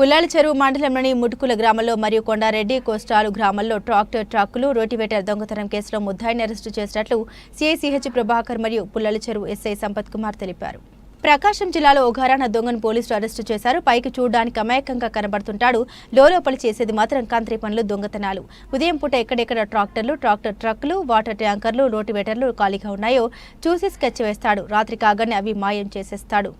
పుల్లాల చెరువు మండలంలోని ముటుకుల గ్రామంలో మరియు కొండారెడ్డి కోస్టాలు గ్రామంలో ట్రాక్టర్ ట్రక్కులు రోటివేటర్ దొంగతనం కేసులో ముద్దాయిని అరెస్టు చేసినట్లు సిఐసిహెచ్ ప్రభాకర్ మరియు పుల్లాల చెరువు ఎస్ఐ సంపత్ కుమార్ తెలిపారు. ప్రకాశం జిల్లాలో ఓ దొంగను పోలీసులు అరెస్టు చేశారు. పైకి చూడడానికి అమాయకంగా కనబడుతుంటాడు. లోలోపలి చేసేది మాత్రం కంత్రి పనులు దొంగతనాలు. ఉదయం పూట ఎక్కడెక్కడ ట్రాక్టర్లు ట్రాక్టర్ ట్రక్కులు వాటర్ ట్యాంకర్లు రోటివేటర్లు ఖాళీగా ఉన్నాయో చూసి స్కెచ్ వేస్తాడు. రాత్రి కాగానే అవి మాయం చేసేస్తాడు.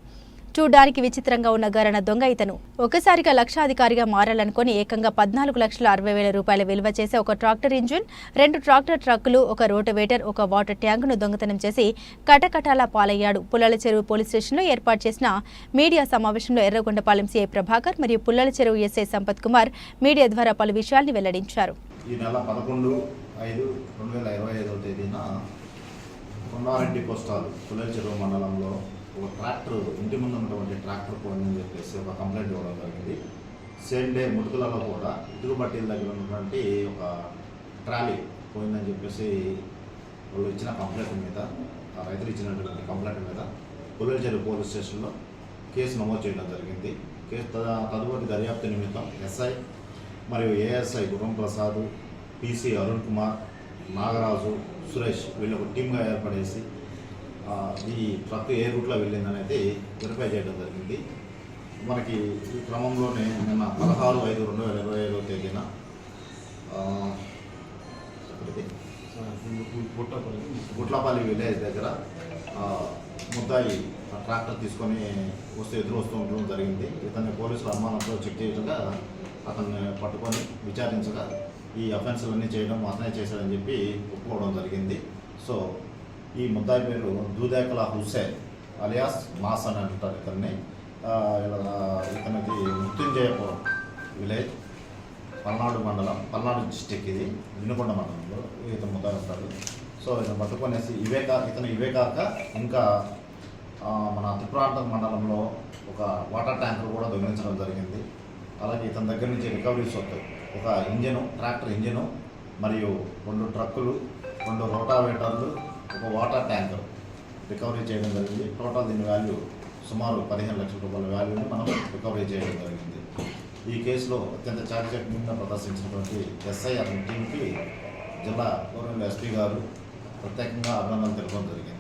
చూడ్డానికి విచిత్రంగా ఉన్న గరణ దొంగ ఇతను. ఒకసారిగా లక్షాధికారిగా మారాలనుకుని ఏకంగా పద్నాలుగు లక్షల అరవై వేల రూపాయల విలువ చేసే ఒక ట్రాక్టర్ ఇంజిన్ రెండు ట్రాక్టర్ ట్రక్కులు ఒక రోటవేటర్ ఒక వాటర్ ట్యాంకును దొంగతనం చేసి కటకటాల పాలయ్యాడు. పుల్లల చెరువు పోలీస్ స్టేషన్లో ఏర్పాటు చేసిన మీడియా సమావేశంలో ఎర్రగొండపాలెం సీఐ ప్రభాకర్ మరియు పుల్లల చెరువు ఎస్ఐ సంపత్ కుమార్ మీడియా ద్వారా పలు విషయాల్ని వెల్లడించారు. ఈ నెల పదకొండు ఐదు రెండు వేల ఇరవై ఐదవ తేదీన కొండారెడ్డి పోస్టాలు పుల్లల చెరువు మండలంలో ఒక ట్రాక్టర్ ఇంటి ముందు ఉన్నటువంటి ట్రాక్టర్ పోయిందని చెప్పేసి ఒక కంప్లైంట్ ఇవ్వడం జరిగింది. సేమ్ డే ముడుకులలో కూడా ఇటుకు బట్టీల దగ్గర ఉన్నటువంటి ఒక ట్రాలీ పోయిందని చెప్పేసి వాళ్ళు ఇచ్చిన కంప్లైంట్ మీద రైతులు ఇచ్చినటువంటి కంప్లైంట్ మీద పుల్లల పోలీస్ స్టేషన్లో కేసు నమోదు చేయడం జరిగింది. కేసు తదుపరి దర్యాప్తు నిమిత్తం ఎస్ఐ మరియు ఏఎస్ఐ గురం ప్రసాద్ పిసి అరుణ్ కుమార్ నాగరాజు సురేష్ వీళ్ళు ఒక టీమ్గా ఏర్పడేసి ఈ ట్రక్ ఏ రూట్లో వెళ్ళిందనేది వెరిఫై చేయడం జరిగింది. మనకి ఈ క్రమంలోనే నిన్న పదహారు ఐదు రెండు వేల ఇరవై ఐదో తేదీన గుట్లపల్లి విలేజ్ దగ్గర ముద్దాయి ట్రాక్టర్ తీసుకొని వస్తూ ఎదురు వస్తూ ఉండడం జరిగింది. ఇతన్ని పోలీసులు అనుమానంతో చెక్ చేయగా అతన్ని పట్టుకొని విచారించగా ఈ అఫెన్స్లన్నీ చేయడం అతనే చేశాడని చెప్పి ఒప్పుకోవడం జరిగింది. సో ఈ ముద్దాయి పేరు దూదేకల హుసేన్ అలియాస్ మాస్ అని అంటారు ఇతన్ని. ఇలా ఇతనికి మృత్యుంజయపురం విలేజ్ పల్నాడు మండలం పల్నాడు డిస్టిక్ ఇది వినుకొండ మండలంలో ఇతను ముద్దాయి ఉంటాడు. సో ఇతను పట్టుకునేసి ఇవే కాక ఇతను ఇవే కాక ఇంకా మన త్రిపురాంత మండలంలో ఒక వాటర్ ట్యాంకర్ కూడా దొంగిలించడం జరిగింది. అలాగే ఇతని దగ్గర నుంచి రికవరీస్ వస్తాయి ఒక ఇంజను ట్రాక్టర్ ఇంజను మరియు రెండు ట్రక్కులు రెండు రోటావేటర్లు ఒక వాటర్ ట్యాంకర్ రికవరీ చేయడం జరిగింది. టోటల్ దీని వాల్యూ సుమారు పదిహేను లక్షల రూపాయల వాల్యూని మనం రికవరీ చేయడం జరిగింది. ఈ కేసులో అత్యంత చాకచక్యంగా ప్రదర్శించినటువంటి ఎస్ఐ అతని టీంకి జిల్లా గవర్నమెంట్ ఎస్పీ గారు ప్రత్యేకంగా అభినందనలు తెలపడం జరిగింది.